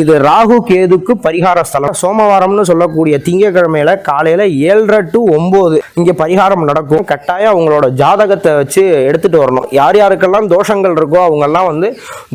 இது ராகு கேதுக்கு பரிகார ஸ்தலம். சோமவாரம்னு சொல்லக்கூடிய திங்கக்கிழமையில காலையில ஏழரை டு ஒன்பது இங்க பரிகாரம் நடக்கும். கட்டாயம் அவங்களோட ஜாதகத்தை வச்சு எடுத்துட்டு வரணும். யார் யாருக்கெல்லாம் தோஷங்கள் இருக்கோ அவங்கெல்லாம் வந்து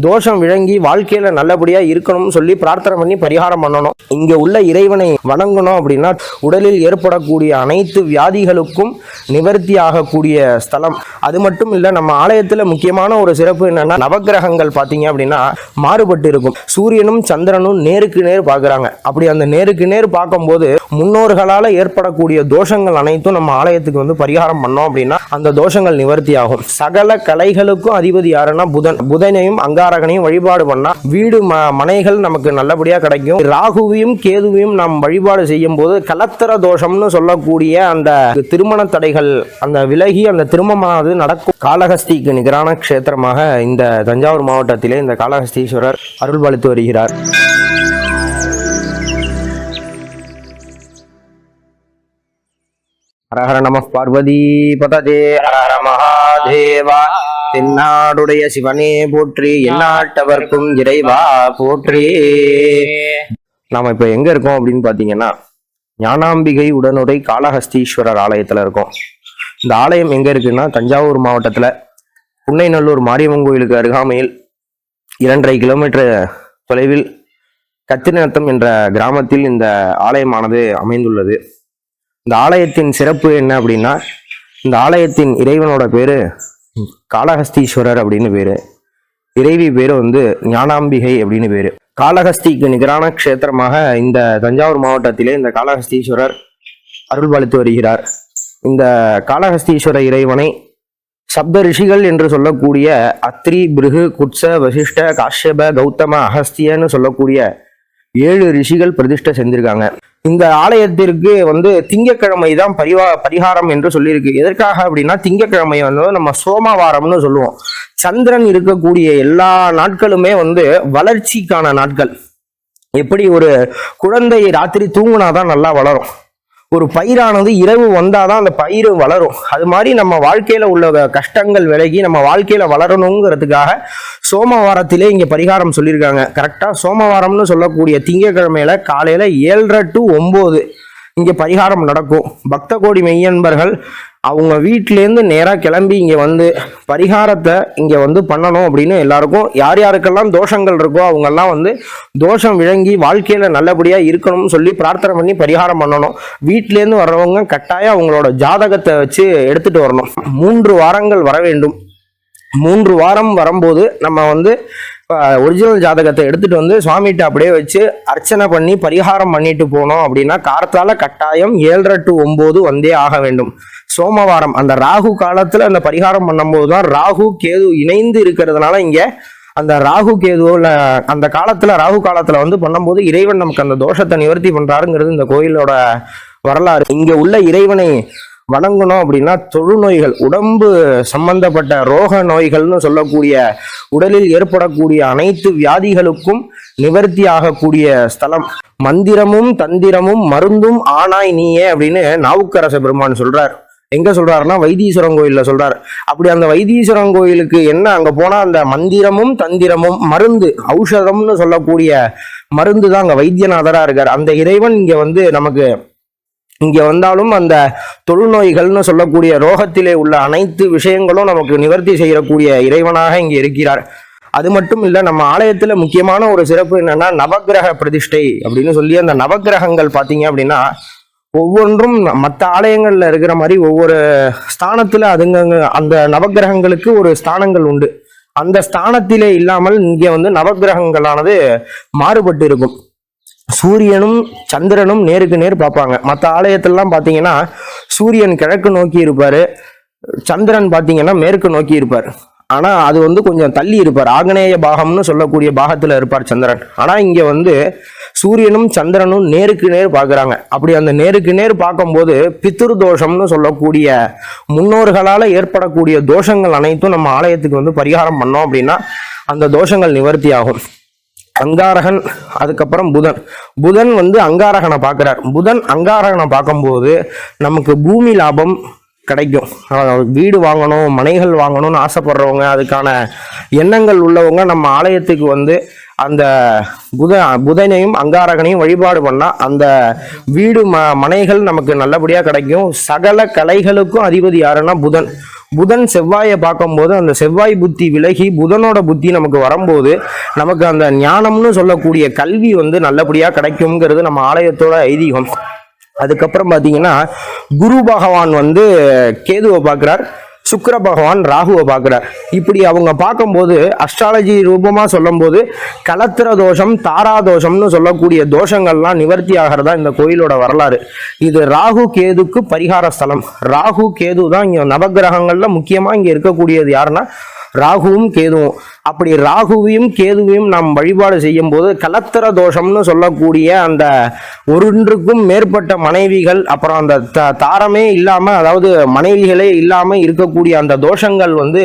தோஷம் விளங்கி வாழ்க்கையில நல்லபடியா இருக்கணும்னு சொல்லி பிரார்த்தனை பண்ணி பரிகாரம் பண்ணணும். இங்க உள்ள இறைவனை வணங்கணும் அப்படின்னா உடலில் ஏற்படக்கூடிய அனைத்து வியாதிகளுக்கும் நிவர்த்தி ஆகக்கூடிய ஸ்தலம். அது மட்டும் இல்ல நம்ம ஆலயத்துல முக்கியமான ஒரு சிறப்பு என்னன்னா நவக்கிரகங்கள் பாத்தீங்க அப்படின்னா மாறுபட்டு இருக்கும் சூரியனும் சந்திரனும் நேருக்கு நேர் பார்க்குறாங்க. அப்படி அந்த நேருக்கு நேர் பார்க்கும்போது முன்னோர்களால ஏற்படக்கூடிய தோஷங்கள் அனைத்தும் நம்ம ஆலயத்துக்கு வந்து பரிகாரம் பண்ணோம் அப்படின்னா அந்த தோஷங்கள் நிவர்த்தி ஆகும் சகல கலைகளுக்கும் அதிபதி யாருன்னா புதன். புதனையும் அங்காரகனையும் வழிபாடு பண்ணா வீடு ம- மனைகள் நமக்கு நல்லபடியா கிடைக்கும். ராகுவையும் கேதுவையும் நாம் வழிபாடு செய்யும் போது கலத்தர தோஷம்னு சொல்லக்கூடிய அந்த திருமண தடைகள் அந்த விலகி அந்த திருமணமானது நடக்கும். காளஹஸ்திக்கு நிகரான க்ஷேத்திரமாக இந்த தஞ்சாவூர் மாவட்டத்திலே இந்த காளஹஸ்தீஸ்வரர் அருள்பாலித்து வருகிறார். ஹரஹர நம பார்வதி பததே ஹரஹர மகாதேவா. தென்னாடுடைய சிவனே போற்றி எந்நாட்டவர்க்கும் இறைவா போற்றி. நாம இப்ப எங்க இருக்கோம் அப்படின்னு பாத்தீங்கன்னா ஞானாம்பிகை உடனுரை காளஹஸ்தீஸ்வரர் ஆலயத்துல இருக்கோம். இந்த ஆலயம் எங்க இருக்குன்னா தஞ்சாவூர் மாவட்டத்துல புன்னைநல்லூர் மாரியம்மன் கோயிலுக்கு அருகாமையில் இரண்டரை கிலோமீட்டர் தொலைவில் கத்திநத்தம் என்ற கிராமத்தில் இந்த ஆலயமானது அமைந்துள்ளது. இந்த ஆலயத்தின் சிறப்பு என்ன அப்படின்னா இந்த ஆலயத்தின் இறைவனோட பேரு காளஹஸ்தீஸ்வரர் அப்படின்னு பேரு. இறைவி பேரு வந்து ஞானாம்பிகை அப்படின்னு பேரு. காளஹஸ்திக்கு நிகரான க்ஷேத்திரமாக இந்த தஞ்சாவூர் மாவட்டத்திலே இந்த காளஹஸ்தீஸ்வரர் அருள்பாலித்து வருகிறார். இந்த காளஹஸ்தீஸ்வர இறைவனை சப்த ரிஷிகள் என்று சொல்லக்கூடிய அத்ரி பிருகு குட்ச வசிஷ்ட காஷ்யப கௌதம அகஸ்தியன்னு சொல்லக்கூடிய ஏழு ரிஷிகள் பிரதிஷ்டை செஞ்சிருக்காங்க. இந்த ஆலயத்திற்கு வந்து திங்கக்கிழமை தான் பரிவா பரிகாரம் என்று சொல்லியிருக்கு. எதற்காக அப்படின்னா திங்கக்கிழமை வந்து நம்ம சோமவாரம்னு சொல்லுவோம். சந்திரன் இருக்கக்கூடிய எல்லா நாட்களுமே வந்து வளர்ச்சிக்கான நாட்கள். எப்படி ஒரு குழந்தை ராத்திரி தூங்குனாதான் நல்லா வளரும். ஒரு பயிரானது இரவு வந்தால் தான் அந்த பயிர் வளரும். அது மாதிரி நம்ம வாழ்க்கையில் உள்ள கஷ்டங்கள் விலகி நம்ம வாழ்க்கையில் வளரணுங்கிறதுக்காக சோமவாரத்திலே இங்கே பரிகாரம் சொல்லியிருக்காங்க. கரெக்டாக சோமவாரம்னு சொல்லக்கூடிய திங்கக்கிழமையில காலையில் ஏழரை டு ஒம்பது இங்கே பரிகாரம் நடக்கும். பக்த கோடி மெய்யன்பர்கள் அவங்க வீட்டிலேருந்து நேராக கிளம்பி இங்கே வந்து பரிகாரத்தை இங்கே வந்து பண்ணணும் அப்படின்னு எல்லாருக்கும் யார் யாருக்கெல்லாம் தோஷங்கள் இருக்கோ அவங்கெல்லாம் வந்து தோஷம் விளங்கி வாழ்க்கையில் நல்லபடியாக இருக்கணும்னு சொல்லி பிரார்த்தனை பண்ணி பரிகாரம் பண்ணணும். வீட்டிலேருந்து வர்றவங்க கட்டாயம் அவங்களோட ஜாதகத்தை வச்சு எடுத்துகிட்டு வரணும். மூன்று வாரங்கள் வர வேண்டும். மூன்று வாரம் வரும்போது நம்ம வந்து ஒரிஜினல் ஜாதகத்தை எடுத்துட்டு வந்து சுவாமிகிட்ட அப்படியே வச்சு அர்ச்சனை பண்ணி பரிகாரம் பண்ணிட்டு போனோம் அப்படின்னா கார்த்தால கட்டாயம் ஏழரை டு ஒன்பது வந்தே ஆக வேண்டும். சோமவாரம் அந்த ராகு காலத்துல அந்த பரிகாரம் பண்ணும்போது தான் ராகு கேது இணைந்து இருக்கிறதுனால இங்க அந்த ராகு கேதுவில் அந்த காலத்துல ராகு காலத்துல வந்து பண்ணும்போது இறைவன் நமக்கு அந்த தோஷத்தை நிவர்த்தி பண்றாருங்கிறது இந்த கோயிலோட வரலாறு. இங்க உள்ள இறைவனை வணங்கணும் அப்படின்னா தொழுநோய்கள் உடம்பு சம்பந்தப்பட்ட ரோக நோய்கள்னு சொல்லக்கூடிய உடலில் ஏற்படக்கூடிய அனைத்து வியாதிகளுக்கும் நிவர்த்தி ஆகக்கூடிய ஸ்தலம். மந்திரமும் தந்திரமும் மருந்தும் ஆனாய் நீயே அப்படின்னு நாவுக்கரச பெருமான் சொல்றார். எங்க சொல்றாருன்னா வைத்தீஸ்வரன் கோயில்ல சொல்றாரு. அப்படி அந்த வைத்தீஸ்வரன் கோயிலுக்கு என்ன அங்க போனா அந்த மந்திரமும் தந்திரமும் மருந்து ஔஷதம்னு சொல்லக்கூடிய மருந்து தான் அங்க வைத்தியநாதரா இருக்கார். அந்த இறைவன் இங்க வந்து நமக்கு இங்கே வந்தாலும் அந்த தொழுநோய்கள்னு சொல்லக்கூடிய ரோகத்திலே உள்ள அனைத்து விஷயங்களும் நமக்கு நிவர்த்தி செய்யக்கூடிய இறைவனாக இங்கே இருக்கிறார். அது மட்டும் இல்லை நம்ம ஆலயத்தில் முக்கியமான ஒரு சிறப்பு என்னன்னா நவக்கிரக பிரதிஷ்டை அப்படின்னு சொல்லி அந்த நவக்கிரகங்கள் பார்த்தீங்க அப்படின்னா ஒவ்வொன்றும் மற்ற ஆலயங்களில் இருக்கிற மாதிரி ஒவ்வொரு ஸ்தானத்தில் அதுங்க அந்த நவக்கிரகங்களுக்கு ஒரு ஸ்தானங்கள் உண்டு. அந்த ஸ்தானத்திலே இல்லாமல் இங்கே வந்து நவக்கிரகங்களானது மாறுபட்டு இருக்கும் சூரியனும் சந்திரனும் நேருக்கு நேர் பார்ப்பாங்க. மற்ற ஆலயத்திலலாம் பார்த்தீங்கன்னா சூரியன் கிழக்கு நோக்கி இருப்பார் சந்திரன் பார்த்தீங்கன்னா மேற்கு நோக்கி இருப்பார். ஆனால் அது வந்து கொஞ்சம் தள்ளி இருப்பார். ஆக்னேய பாகம்னு சொல்லக்கூடிய பாகத்தில் இருப்பார் சந்திரன். ஆனால் இங்கே வந்து சூரியனும் சந்திரனும் நேருக்கு நேர் பார்க்குறாங்க. அப்படி அந்த நேருக்கு நேர் பார்க்கும்போது பித்திரு தோஷம்னு சொல்லக்கூடிய முன்னோர்களால் ஏற்படக்கூடிய தோஷங்கள் அனைத்தும் நம்ம ஆலயத்துக்கு வந்து பரிகாரம் பண்ணோம் அப்படின்னா அந்த தோஷங்கள் நிவர்த்தி ஆகும். அங்காரகன் அதுக்கப்புறம் புதன். புதன் வந்து அங்காரகனை பார்க்குறார். புதன் அங்காரகனை பார்க்கும்போது நமக்கு பூமி லாபம் கிடைக்கும். வீடு வாங்கணும் மனைகள் வாங்கணும்னு ஆசைப்படுறவங்க அதுக்கான எண்ணங்கள் உள்ளவங்க நம்ம ஆலயத்துக்கு வந்து அந்த புத புதனையும் அங்காரகனையும் வழிபாடு பண்ணால் அந்த வீடு ம மனைகள் நமக்கு நல்லபடியாக கிடைக்கும். சகல கலைகளுக்கும் அதிபதி யாருன்னா புதன். புதன் செவ்வாயை பார்க்கும்போது அந்த செவ்வாய் புத்தி விலகி புதனோட புத்தி நமக்கு வரும்போது நமக்கு அந்த ஞானம்னு சொல்லக்கூடிய கல்வி வந்து நல்லபடியா கிடைக்குங்கிறது நம்ம ஆலயத்தோட ஐதீகம். அதுக்கப்புறம் பார்த்தீங்கன்னா குரு பகவான் வந்து கேதுவை பார்க்குறார். சுக்கர பகவான் ராகுவை பார்க்குறார். இப்படி அவங்க பார்க்கும்போது அஸ்ட்ராலஜி ரூபமாக சொல்லும்போது கலத்திர தோஷம் தாரா தோஷம்னு சொல்லக்கூடிய தோஷங்கள்லாம் நிவர்த்தி ஆகிறதா இந்த கோயிலோட வரலாறு. இது ராகு கேதுக்கு பரிகார ஸ்தலம். ராகு கேது தான் இங்கே நவகிரகங்களில் முக்கியமாக இங்கே இருக்கக்கூடியது யாருன்னா ராகுவும் கேதுவும் அப்படி ராகுவையும் கேதுவையும் நாம் வழிபாடு செய்யும் போது கலத்திர தோஷம்னு சொல்லக்கூடிய அந்த ஒன்றுக்கும் மேற்பட்ட மனைவிகள் அப்புறம் அந்த த தாரமே இல்லாமல் அதாவது மனைவிகளே இல்லாமல் இருக்கக்கூடிய அந்த தோஷங்கள் வந்து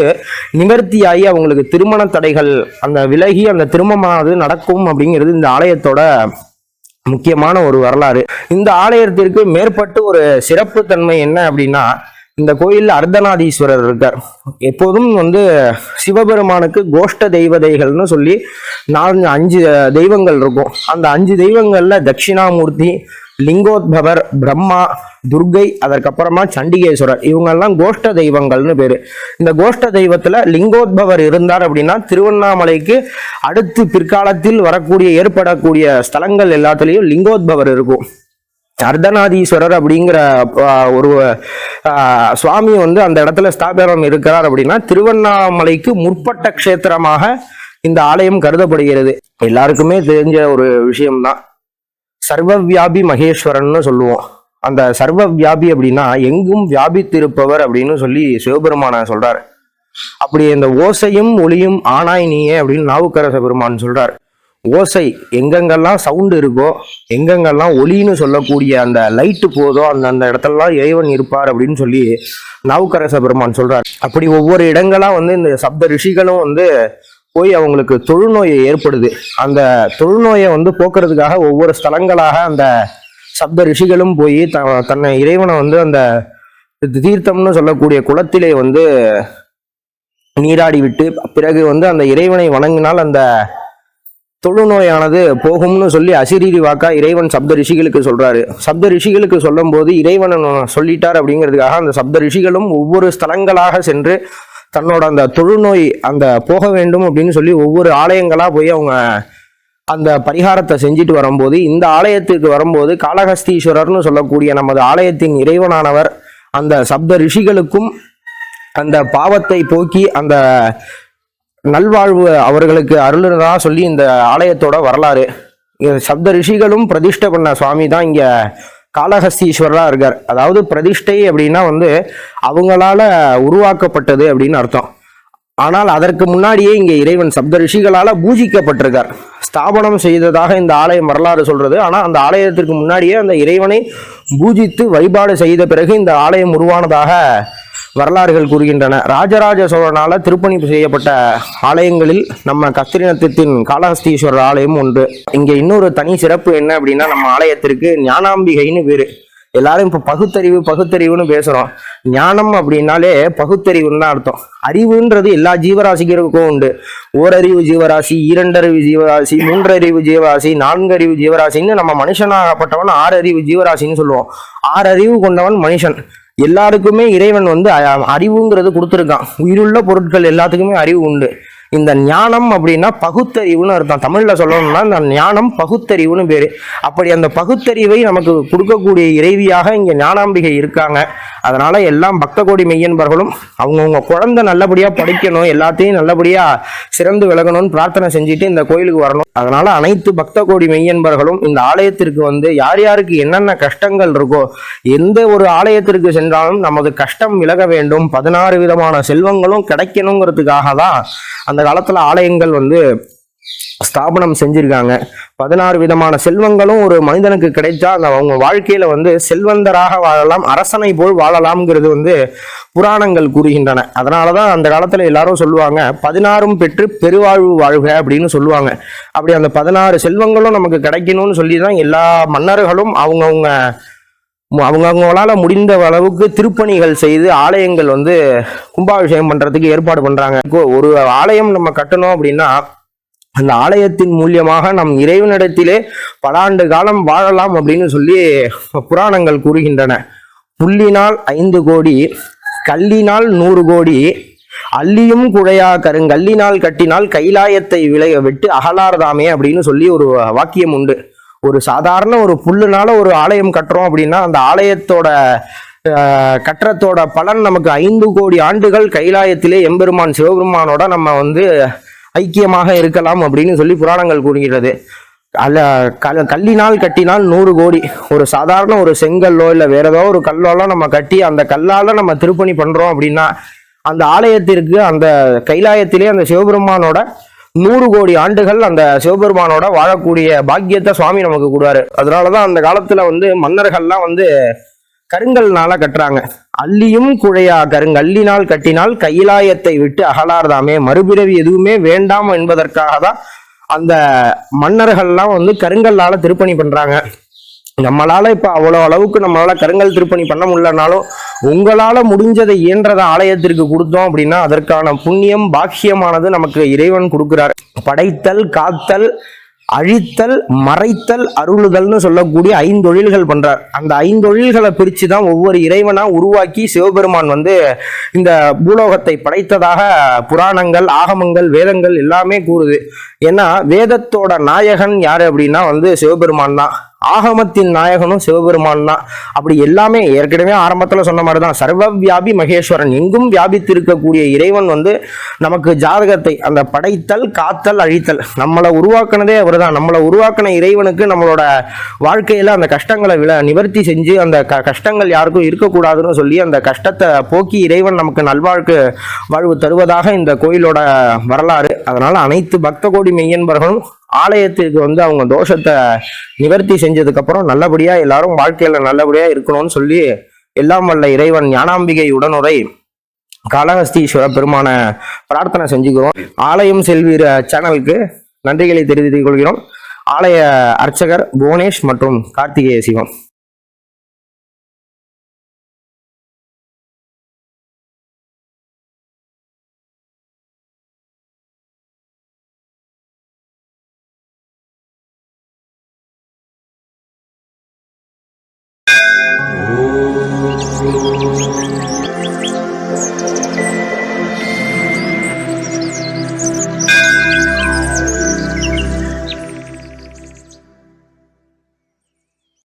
நிவர்த்தியாகி அவங்களுக்கு திருமண தடைகள் அந்த விலகி அந்த திருமணமானது நடக்கும் அப்படிங்கிறது இந்த ஆலயத்தோட முக்கியமான ஒரு வரலாறு. இந்த ஆலயத்திற்கு மேற்பட்டு ஒரு சிறப்பு தன்மை என்ன அப்படின்னா இந்த கோயிலில் அர்த்தநாதீஸ்வரர் இருக்கார். எப்போதும் வந்து சிவபெருமானுக்கு கோஷ்ட தெய்வதைகள்னு சொல்லி நாலு அஞ்சு தெய்வங்கள் இருக்கும். அந்த அஞ்சு தெய்வங்களில் தட்சிணாமூர்த்தி லிங்கோத்பவர் பிரம்மா துர்கை அதற்கப்புறமா சண்டிகேஸ்வரர். இவங்கெல்லாம் கோஷ்ட தெய்வங்கள்னு பேர். இந்த கோஷ்ட தெய்வத்தில் லிங்கோத்பவர் இருந்தார் அப்படின்னா திருவண்ணாமலைக்கு அடுத்து பிற்காலத்தில் வரக்கூடிய ஏற்படக்கூடிய ஸ்தலங்கள் எல்லாத்துலேயும் லிங்கோத்பவர் இருக்கும். அர்த்தநாதீஸ்வரர் அப்படிங்கிற ஒரு சுவாமி வந்து அந்த இடத்துல ஸ்தாபனம் இருக்கிறார் அப்படின்னா திருவண்ணாமலைக்கு முற்பட்ட க்ஷேத்திரமாக இந்த ஆலயம் கருதப்படுகிறது. எல்லாருக்குமே தெரிஞ்ச ஒரு விஷயம்தான். சர்வவியாபி மகேஸ்வரன்னு சொல்லுவோம். அந்த சர்வ வியாபி அப்படின்னா எங்கும் வியாபித்திருப்பவர் அப்படின்னு சொல்லி சிவபெருமான சொல்றார். அப்படி இந்த ஓசையும் ஒளியும் ஆனாய் நீயே அப்படின்னு நாவுக்கரச பெருமான் சொல்றாரு. ஓசை எங்கெங்கெல்லாம் சவுண்டு இருக்கோ எங்கெங்கெல்லாம் ஒளின்னு சொல்லக்கூடிய அந்த லைட்டு போதோ அந்த அந்த இடத்துலலாம் இறைவன் இருப்பார் அப்படின்னு சொல்லி நாவுக்கரச பெருமான் சொல்கிறார் அப்படி ஒவ்வொரு இடங்களாக வந்து இந்த சப்த ரிஷிகளும் வந்து போய் அவங்களுக்கு தொழுநோய் ஏற்படுது. அந்த தொழுநோயை வந்து போக்குறதுக்காக ஒவ்வொரு ஸ்தலங்களாக அந்த சப்த ரிஷிகளும் போய் த தன்னை இறைவனை வந்து அந்த தீர்த்தம்னு சொல்லக்கூடிய குளத்திலே வந்து நீராடி விட்டு பிறகு வந்து அந்த இறைவனை வணங்கினால் அந்த தொழுநோயானது போகும்னு சொல்லி அசிரீரி வாக்கா இறைவன் சப்த ரிஷிகளுக்கு சொல்றாரு. சப்த ரிஷிகளுக்கு சொல்லும் போது இறைவன் சொல்லிட்டார் அப்படிங்கிறதுக்காக அந்த சப்த ரிஷிகளும் ஒவ்வொரு ஸ்தலங்களாக சென்று தன்னோட அந்த தொழுநோய் அந்த போக வேண்டும் அப்படின்னு சொல்லி ஒவ்வொரு ஆலயங்களா போய் அவங்க அந்த பரிகாரத்தை செஞ்சுட்டு வரும்போது இந்த ஆலயத்துக்கு வரும்போது காளஹஸ்தீஸ்வரர்னு சொல்லக்கூடிய நமது ஆலயத்தின் இறைவனானவர் அந்த சப்த ரிஷிகளுக்கும் அந்த பாவத்தை போக்கி அந்த நல்வாழ்வு அவர்களுக்கு அருளுறதா சொல்லி இந்த ஆலயத்தோட வரலாறு. சப்த ரிஷிகளும் பிரதிஷ்டை பண்ண சுவாமி தான் இங்கே காளஹஸ்தீஸ்வரரா இருக்கார். அதாவது பிரதிஷ்டை அப்படின்னா வந்து அவங்களால உருவாக்கப்பட்டது அப்படின்னு அர்த்தம். ஆனால் அதற்கு முன்னாடியே இங்கே இறைவன் சப்த ரிஷிகளால் பூஜிக்கப்பட்டிருக்கார். ஸ்தாபனம் செய்ததாக இந்த ஆலயம் வரலாறு சொல்கிறது ஆனால் அந்த ஆலயத்திற்கு முன்னாடியே அந்த இறைவனை பூஜித்து வழிபாடு செய்த பிறகு இந்த ஆலயம் உருவானதாக வரலாறுகள் கூறுகின்றன. ராஜராஜ சோழனால திருப்பணி செய்யப்பட்ட ஆலயங்களில் நம்ம கஸ்திரிநத்தத்தின் காளஹஸ்தீஸ்வரர் ஆலயம் ஒன்று. இங்கே இன்னொரு தனி சிறப்பு என்ன அப்படின்னா நம்ம ஆலயத்திற்கு ஞானாம்பிகைன்னு பேரு. எல்லாரும் இப்போ பகுத்தறிவு பகுத்தறிவுன்னு பேசுகிறோம் ஞானம் அப்படின்னாலே பகுத்தறிவுன்னு தான் அர்த்தம். அறிவுன்றது எல்லா ஜீவராசிகளுக்கும் உண்டு. ஓரறிவு ஜீவராசி இரண்டறிவு ஜீவராசி மூன்றறிவு ஜீவராசி நான்கறிவு ஜீவராசின்னு நம்ம மனுஷனாகப்பட்டவன் ஆறு அறிவு ஜீவராசின்னு சொல்லுவோம். ஆறு அறிவு கொண்டவன் மனுஷன். எல்லாருக்குமே இறைவன் வந்து அறிவுங்கிறது கொடுத்துருக்கான். உயிருள்ள பொருட்கள் எல்லாத்துக்குமே அறிவு உண்டு. இந்த ஞானம் அப்படின்னா பகுத்தறிவுன்னு அர்த்தம். தமிழ்ல சொல்லணும்னா இந்த ஞானம் பகுத்தறிவுன்னு பேரு. அப்படி அந்த பகுத்தறிவை நமக்கு கொடுக்கக்கூடிய இறைவியாக இங்க ஞானாம்பிகை இருக்காங்க. அதனால எல்லாம் பக்த கோடி மெய்யன்பர்களும் அவங்கவுங்க குழந்தை நல்லபடியா படிக்கணும் எல்லாத்தையும் நல்லபடியா சிறந்து விலகணும்னு பிரார்த்தனை செஞ்சுட்டு இந்த கோயிலுக்கு வரணும். அதனால அனைத்து பக்த கோடி மெய்யன்பர்களும் இந்த ஆலயத்திற்கு வந்து யார் யாருக்கு என்னென்ன கஷ்டங்கள் இருக்கோ எந்த ஒரு ஆலயத்திற்கு சென்றாலும் நமது கஷ்டம் விலக வேண்டும். பதினாறு விதமான செல்வங்களும் கிடைக்கணுங்கிறதுக்காக தான் அந்த காலத்தில் ஆலயங்கள் வந்து ஸ்தாபனம் செஞ்சிருக்காங்க. பதினாறு விதமான செல்வங்களும் ஒரு மனிதனுக்கு கிடைச்சா அந்த அவங்க வாழ்க்கையில வந்து செல்வந்தராக வாழலாம் அரசனை போல் வாழலாம்ங்கிறது வந்து புராணங்கள் கூறுகின்றன. அதனாலதான் அந்த காலத்துல எல்லாரும் சொல்லுவாங்க பதினாறும் பெற்று பெருவாழ்வு வாழ்க அப்படின்னு சொல்லுவாங்க. அப்படி அந்த பதினாறு செல்வங்களும் நமக்கு கிடைக்கணும்னு சொல்லி தான் எல்லா மன்னர்களும் அவங்கவுங்க அவங்கவுங்களால முடிந்த அளவுக்கு திருப்பணிகள் செய்து ஆலயங்கள் வந்து கும்பாபிஷேகம் பண்றதுக்கு ஏற்பாடு பண்றாங்க. ஒரு ஆலயம் நம்ம கட்டணும் அப்படின்னா அந்த ஆலயத்தின் மூலியமாக நம் இறைவனிடத்திலே பல ஆண்டு காலம் வாழலாம் அப்படின்னு சொல்லி புராணங்கள் கூறுகின்றன. புள்ளினால் ஐந்து கோடி கல்லினால் நூறு கோடி அள்ளியும் குழையா கருங்கல்லினால் கட்டினால் கைலாயத்தை விளைய விட்டு அகலார்தாமே அப்படின்னு சொல்லி ஒரு வாக்கியம் உண்டு. ஒரு சாதாரண ஒரு புல்லுனால ஒரு ஆலயம் கட்டுறோம் அப்படின்னா அந்த ஆலயத்தோட கட்டுறத்தோட பலன் நமக்கு ஐந்து கோடி ஆண்டுகள் கைலாயத்திலே எம்பெருமான் சிவபெருமானோட நம்ம வந்து ஐக்கியமாக இருக்கலாம் அப்படின்னு சொல்லி புராணங்கள் கூறுகிறது அல்ல கல் கல்லினால் கட்டினால் நூறு கோடி. ஒரு சாதாரண ஒரு செங்கல்லோ இல்லை வேற ஏதோ ஒரு கல்லோலாம் நம்ம கட்டி அந்த கல்லால் நம்ம திருப்பணி பண்ணுறோம் அப்படின்னா அந்த ஆலயத்திற்கு அந்த கைலாயத்திலே அந்த சிவபெருமானோட நூறு கோடி ஆண்டுகள் அந்த சிவபெருமானோட வாழக்கூடிய பாக்கியத்தை சுவாமி நமக்கு கொடுவாரு. அதனாலதான் அந்த காலத்துல வந்து மன்னர்கள்லாம் வந்து கருங்கல்னால கட்டுறாங்க. அள்ளியும் குழையா கருங்கல்லினால் கட்டினால் கைலாயத்தை விட்டு அகலார்தாமே. மறுபிறவி எதுவுமே வேண்டாம் என்பதற்காக தான் அந்த மன்னர்கள்லாம் வந்து கருங்கல்லால திருப்பணி பண்றாங்க. நம்மளால இப்ப அவ்வளவு அளவுக்கு நம்மளால கருங்கல் திருப்பணி பண்ண முடியலனாலும் உங்களால முடிஞ்சதை இயன்றதை ஆலயத்திற்கு கொடுத்தோம் அப்படின்னா அதற்கான புண்ணியம் பாக்கியமானது நமக்கு இறைவன் கொடுக்கிறார். படைத்தல் காத்தல் அழித்தல் மறைத்தல் அருளுதல்னு சொல்லக்கூடிய ஐந்தொழில்கள் பண்றார். அந்த ஐந்தொழில்களை பிரிச்சு தான் ஒவ்வொரு இறைவனா உருவாக்கி சிவபெருமான் வந்து இந்த பூலோகத்தை படைத்ததாக புராணங்கள் ஆகமங்கள் வேதங்கள் எல்லாமே கூறுது. ஏன்னா வேதத்தோட நாயகன் யாரு அப்படின்னா வந்து சிவபெருமான் தான். ஆகமத்தின் நாயகனும் சிவபெருமான் தான் அப்படி எல்லாமே ஏற்கனவே ஆரம்பத்தில் சொன்ன மாதிரி தான் சர்வ வியாபி மகேஸ்வரன். எங்கும் வியாபித்திருக்கக்கூடிய இறைவன் வந்து நமக்கு ஜாதகத்தை அந்த படைத்தல் காத்தல் அழித்தல் நம்மளை உருவாக்குனதே அவர்தான். நம்மளை உருவாக்கின இறைவனுக்கு நம்மளோட வாழ்க்கையில் அந்த கஷ்டங்களை வில நிவர்த்தி செஞ்சு அந்த க கஷ்டங்கள் யாருக்கும் இருக்கக்கூடாதுன்னு சொல்லி அந்த கஷ்டத்தை போக்கி இறைவன் நமக்கு நல்வாழ்க்கு வாழ்வு தருவதாக இந்த கோயிலோட வரலாறு. அதனால் அனைத்து பக்த கோடி மெய்யன்பர்களும் ஆலயத்திற்கு வந்து அவங்க தோஷத்தை நிவர்த்தி செஞ்சதுக்கப்புறம் நல்லபடியாக எல்லாரும் வாழ்க்கையில் நல்லபடியாக இருக்கணும்னு சொல்லி எல்லாம் வல்ல இறைவன் ஞானாம்பிகை உடனுரை காளஹஸ்தீஸ்வர பெருமான பிரார்த்தனை செஞ்சுக்கிறோம். ஆலயம் செல்வீர சேனலுக்கு நன்றிகளை தெரிவித்துக் கொள்கிறோம். ஆலய அர்ச்சகர் புவனேஷ் மற்றும் கார்த்திகேய சிவம்.